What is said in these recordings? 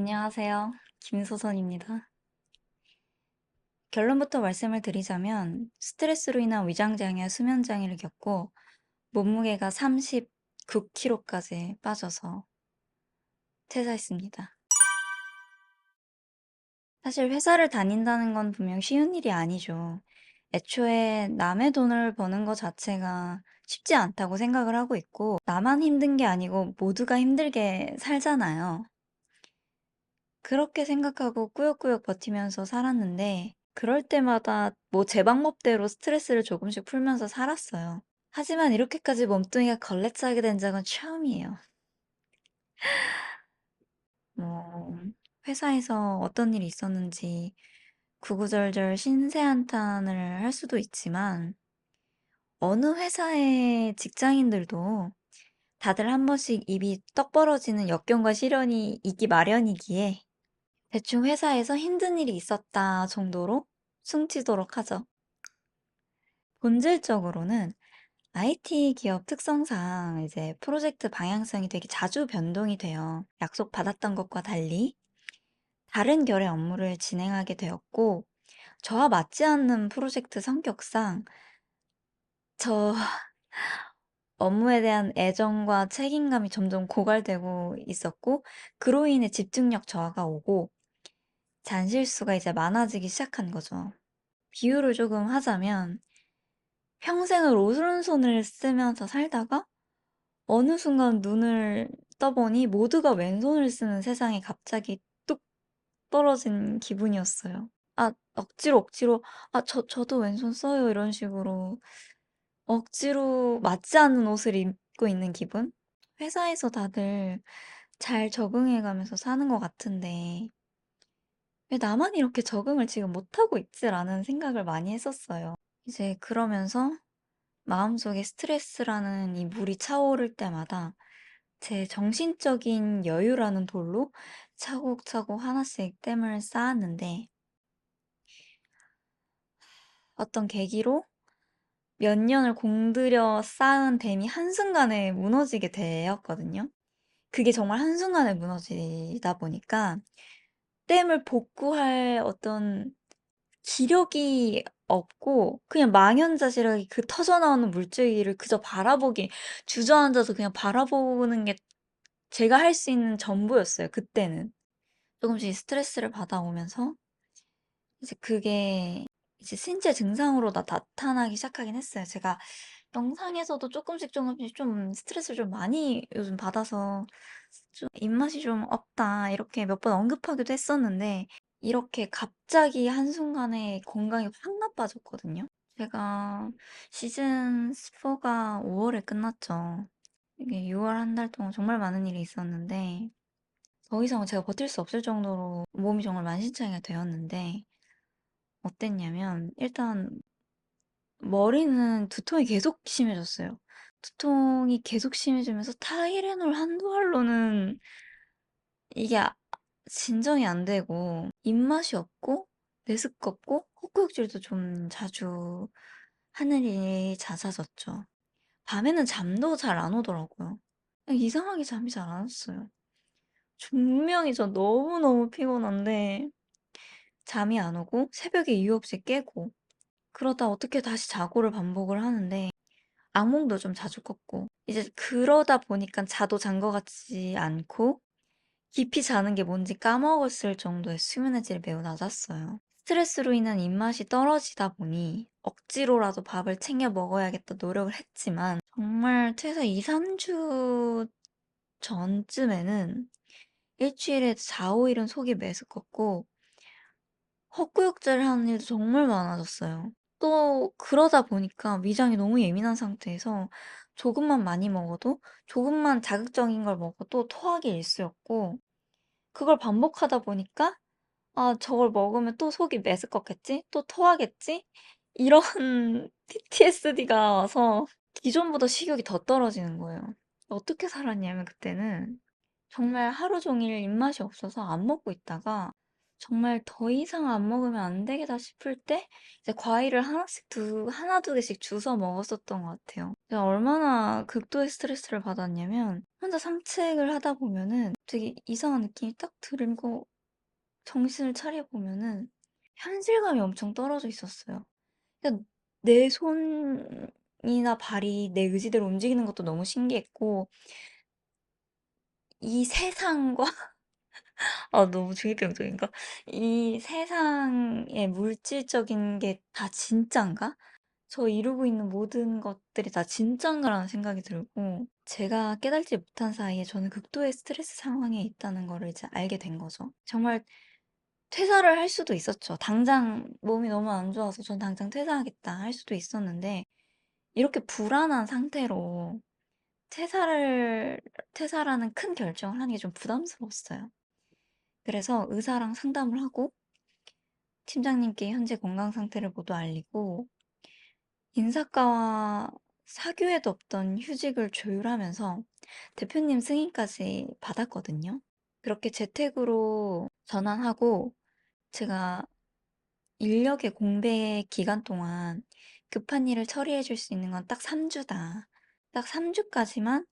안녕하세요. 김소선입니다. 결론부터 말씀을 드리자면 스트레스로 인한 위장장애와 수면장애를 겪고 몸무게가 39kg까지 빠져서 퇴사했습니다. 사실 회사를 다닌다는 건 분명 쉬운 일이 아니죠. 애초에 남의 돈을 버는 것 자체가 쉽지 않다고 생각을 하고 있고 나만 힘든 게 아니고 모두가 힘들게 살잖아요. 그렇게 생각하고 꾸역꾸역 버티면서 살았는데 그럴 때마다 뭐 제 방법대로 스트레스를 조금씩 풀면서 살았어요. 하지만 이렇게까지 몸뚱이가 걸레짜게 된 적은 처음이에요. 뭐 회사에서 어떤 일이 있었는지 구구절절 신세한탄을 할 수도 있지만 어느 회사의 직장인들도 다들 한 번씩 입이 떡 벌어지는 역경과 시련이 있기 마련이기에 대충 회사에서 힘든 일이 있었다 정도로 숨지도록 하죠. 본질적으로는 IT 기업 특성상 이제 프로젝트 방향성이 되게 자주 변동이 돼요. 약속 받았던 것과 달리 다른 결의 업무를 진행하게 되었고, 저와 맞지 않는 프로젝트 성격상 저 업무에 대한 애정과 책임감이 점점 고갈되고 있었고, 그로 인해 집중력 저하가 오고, 잔실수가 이제 많아지기 시작한 거죠. 비유를 조금 하자면 평생을 오른손을 쓰면서 살다가 어느 순간 눈을 떠보니 모두가 왼손을 쓰는 세상에 갑자기 뚝 떨어진 기분이었어요. 아, 억지로 억지로 아, 저 저도 왼손 써요 이런 식으로 억지로 맞지 않는 옷을 입고 있는 기분? 회사에서 다들 잘 적응해 가면서 사는 것 같은데 왜 나만 이렇게 적응을 지금 못하고 있지라는 생각을 많이 했었어요. 이제 그러면서 마음속에 스트레스라는 이 물이 차오를 때마다 제 정신적인 여유라는 돌로 차곡차곡 하나씩 댐을 쌓았는데 어떤 계기로 몇 년을 공들여 쌓은 댐이 한순간에 무너지게 되었거든요. 그게 정말 한순간에 무너지다 보니까 댐을 복구할 어떤 기력이 없고 그냥 망연자실하게 그 터져나오는 물줄기를 그저 바라보기 주저앉아서 그냥 바라보는 게 제가 할 수 있는 전부였어요 그때는. 조금씩 스트레스를 받아오면서 이제 그게 이제 신체 증상으로 나 나타나기 시작하긴 했어요. 제가 영상에서도 쪼끔씩 쪼금씩 좀 스트레스를 좀 많이 요즘 받아서 좀 "입맛이 좀 없다." 이렇게 몇 번 언급하기도 했었는데 이렇게 갑자기 한순간에 건강이 확 나빠졌거든요. 제가 시즌 4 가 5 월에 끝났죠. 이게 6월 한달 동안 정말 많은 일이 있었는데 더 이상은 제가 버틸 수 없을 정도로 몸이 정말 만신창이가 되었는데 어땠냐면 일단 머리는 두통이 계속 심해졌어요. 두통이 계속 심해지면서 타이레놀 한두 알로는 이게 아 진정이 안 되고 입맛이 없고 메스껍고 헛구역질도 좀 자주 하는 일이 잦아졌죠. 밤에는 잠도 잘 안 오더라고요. 그냥 이상하게 잠이 잘 안 왔어요. 분명히 저 너무너무 피곤한데 잠이 안 오고 새벽에 이유 없이 깨고 그러다 어떻게 다시 자고를 반복을 하는데 악몽도 좀 자주 꿨고 이제 그러다 보니까 자도 잔 것 같지 않고 깊이 자는 게 뭔지 까먹었을 정도의 수면의 질이 매우 낮았어요. 스트레스로 인한 입맛이 떨어지다 보니 억지로라도 밥을 챙겨 먹어야겠다 노력을 했지만 정말 퇴사 2-3주 전쯤에는 일주일에 4-5일은 속이 메스껍고 헛구역질 하는 일도 정말 많아졌어요. 또 그러다 보니까 위장이 너무 예민한 상태에서 조금만 많이 먹어도 조금만 자극적인 걸 먹어도 토하기 일쑤였고 그걸 반복하다 보니까 '아 저걸 먹으면 또 속이 메스껍겠지? 또 토하겠지?' 이런 PTSD가 와서 기존보다 식욕이 더 떨어지는 거예요. 어떻게 살았냐면 그때는 정말 하루 종일 입맛이 없어서 안 먹고 있다가 정말 더 이상 안 먹으면 안 되겠다 싶을 때 이제 과일을 하나씩 두, 하나 두 개씩 주워 먹었었던 것 같아요. 제가 얼마나 극도의 스트레스를 받았냐면 혼자 산책을 하다 보면은 되게 이상한 느낌이 딱 들고 정신을 차려 보면은 현실감이 엄청 떨어져 있었어요. 그냥 내 손이나 발이 내 의지대로 움직이는 것도 너무 신기했고 이 세상과 아, 너무 중이병적인가? 이 세상의 물질적인 게 다 진짠가? 저 이루고 있는 모든 것들이 다 진짠가라는 생각이 들고, 제가 깨달지 못한 사이에 저는 극도의 스트레스 상황에 있다는 거를 이제 알게 된 거죠. 정말 퇴사를 할 수도 있었죠. 당장 몸이 너무 안 좋아서 전 당장 퇴사하겠다 할 수도 있었는데, 이렇게 불안한 상태로 퇴사를, 퇴사라는 큰 결정을 하는 게 좀 부담스러웠어요. 그래서 의사랑 상담을 하고 팀장님께 현재 건강 상태를 모두 알리고 인사과와 사교에도 없던 휴직을 조율하면서 대표님 승인까지 받았거든요. 그렇게 재택으로 전환하고 제가 인력의 공백 기간 동안 급한 일을 처리해 줄 수 있는 건 딱 3주다. 딱 3주까지만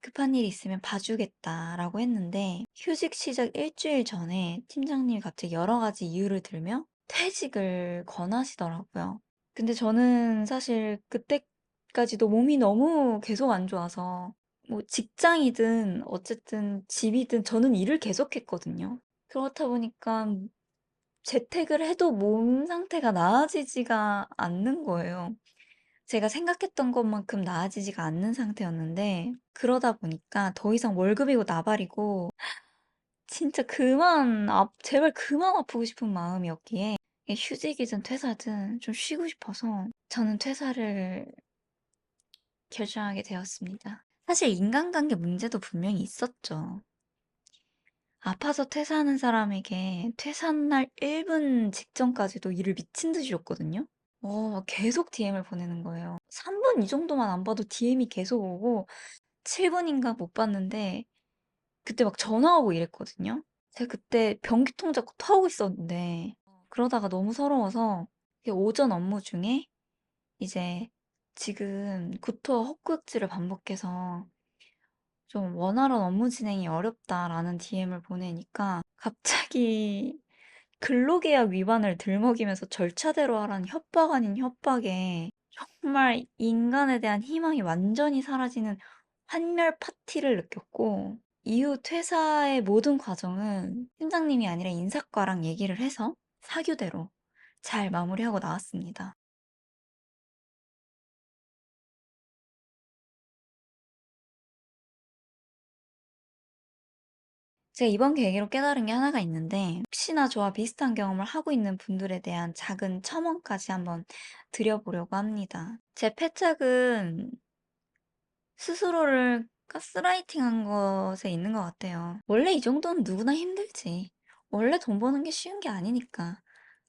급한 일이 있으면 봐주겠다라고 했는데 휴직 시작 일주일 전에 팀장님이 갑자기 여러 가지 이유를 들며 퇴직을 권하시더라고요. 근데 저는 사실 그때까지도 몸이 너무 계속 안 좋아서 뭐 직장이든 어쨌든 집이든 저는 일을 계속했거든요. 그렇다 보니까 재택을 해도 몸 상태가 나아지지가 않는 거예요. 제가 생각했던 것만큼 나아지지가 않는 상태였는데 그러다 보니까 더 이상 월급이고 나발이고 진짜 그만 아, 제발 그만 아프고 싶은 마음이었기에 휴직이든 퇴사든 좀 쉬고 싶어서 저는 퇴사를 결정하게 되었습니다. 사실 인간관계 문제도 분명히 있었죠. 아파서 퇴사하는 사람에게 퇴사날 1분 직전까지도 일을 미친 듯이 줬거든요. 어, 계속 DM을 보내는 거예요. 3 분 이 정도만 안 봐도 DM이 계속 오고 7 분인가 못 봤는데 그때 막 전화 오고 이랬거든요. 제가 그때 변기통 잡고 토하고 있었는데 그러다가 너무 서러워서 오전 업무 중에 이제 지금 구토와 헛구역질을 반복해서 좀 원활한 업무 진행이 어렵다라는 DM을 보내니까 갑자기 근로계약 위반을 들먹이면서 절차대로 하라는 협박 아닌 협박에 정말 인간에 대한 희망이 완전히 사라지는 환멸 파티를 느꼈고 이후 퇴사의 모든 과정은 팀장님이 아니라 인사과랑 얘기를 해서 사규대로 잘 마무리하고 나왔습니다. 제가 이번 계기로 깨달은 게 하나가 있는데 혹시나 저와 비슷한 경험을 하고 있는 분들에 대한 작은 첨언까지 한번 드려보려고 합니다. 제 패착은 스스로를 가스라이팅한 것에 있는 것 같아요. 원래 이 정도는 누구나 힘들지. 원래 돈 버는 게 쉬운 게 아니니까.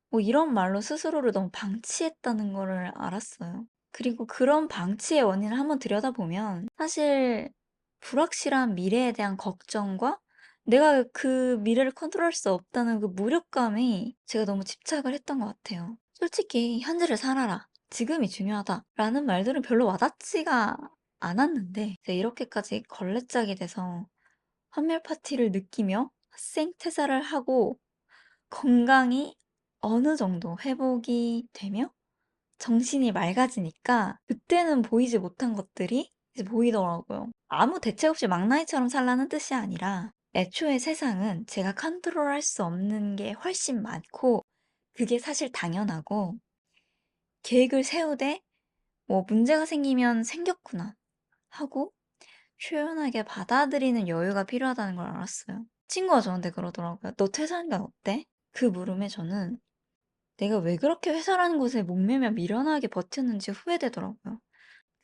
뭐 이런 말로 스스로를 너무 방치했다는 거를 알았어요. 그리고 그런 방치의 원인을 한번 들여다보면 사실 불확실한 미래에 대한 걱정과 내가 그 미래를 컨트롤할 수 없다는 그 무력감이 제가 너무 집착을 했던 것 같아요. 솔직히 현재를 살아라. 지금이 중요하다. 라는 말들은 별로 와닿지가 않았는데 이렇게까지 걸레짝이 돼서 환멸 파티를 느끼며 생퇴사를 하고 건강이 어느 정도 회복이 되며 정신이 맑아지니까 그때는 보이지 못한 것들이 이제 보이더라고요. 아무 대책 없이 막 나이처럼 살라는 뜻이 아니라 애초에 세상은 제가 컨트롤할 수 없는 게 훨씬 많고 그게 사실 당연하고 계획을 세우되 뭐 문제가 생기면 생겼구나 하고 초연하게 받아들이는 여유가 필요하다는 걸 알았어요. 친구가 저한테 그러더라고요. 너 퇴사하니까 어때? 그 물음에 저는 내가 왜 그렇게 회사라는 곳에 목매며 미련하게 버텼는지 후회되더라고요.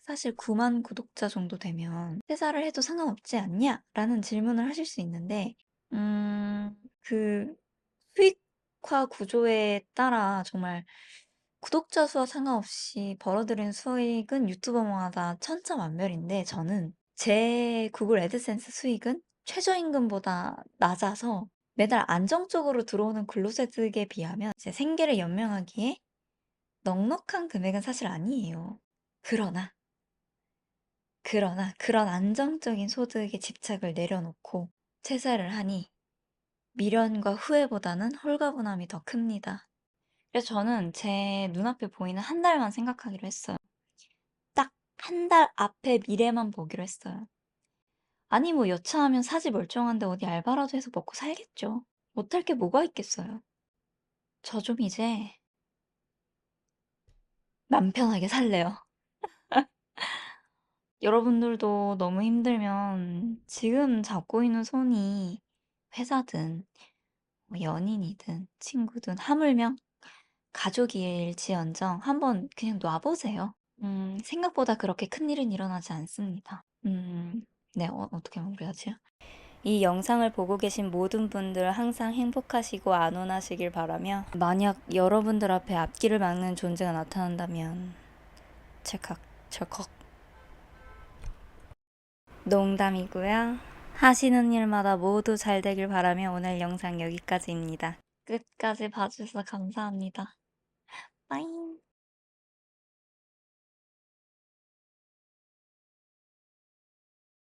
사실 9만 구독자 정도 되면 퇴사를 해도 상관없지 않냐? 라는 질문을 하실 수 있는데, 음, 그 수익화 구조에 따라 정말 구독자 수와 상관없이 벌어들인 수익은 유튜버마다 천차만별인데 저는 제 구글 애드센스 수익은 최저임금보다 낮아서 매달 안정적으로 들어오는 근로소득에 비하면 이제 생계를 연명하기에 넉넉한 금액은 사실 아니에요. 그러나, 그러나 그런 안정적인 소득에 집착을 내려놓고 퇴사를 하니 미련과 후회보다는 홀가분함이 더 큽니다. 그래서 저는 제 눈앞에 보이는 한 달만 생각하기로 했어요. 딱 한 달 앞의 미래만 보기로 했어요. 아니 뭐 여차하면 사지 멀쩡한데 어디 알바라도 해서 먹고 살겠죠. 못할 게 뭐가 있겠어요. 저 좀 이제 맘 편하게 살래요. 여러분들도 너무 힘들면 지금 잡고 있는 손이 회사든 뭐 연인이든 친구든 하물며 가족일지언정 한번 그냥 놔 보세요. 음, 생각보다 그렇게 큰일은 일어나지 않습니다. 음, 네, 어, 어떻게 마무리하지? 이 영상을 보고 계신 모든 분들 항상 행복하시고 안온하시길 바라며 만약 여러분들 앞에 앞길을 막는 존재가 나타난다면 찰칵 철컥 농담이고요. 하시는 일마다 모두 잘 되길 바라며 오늘 영상 여기까지입니다. 끝까지 봐주셔서 감사합니다. 빠잉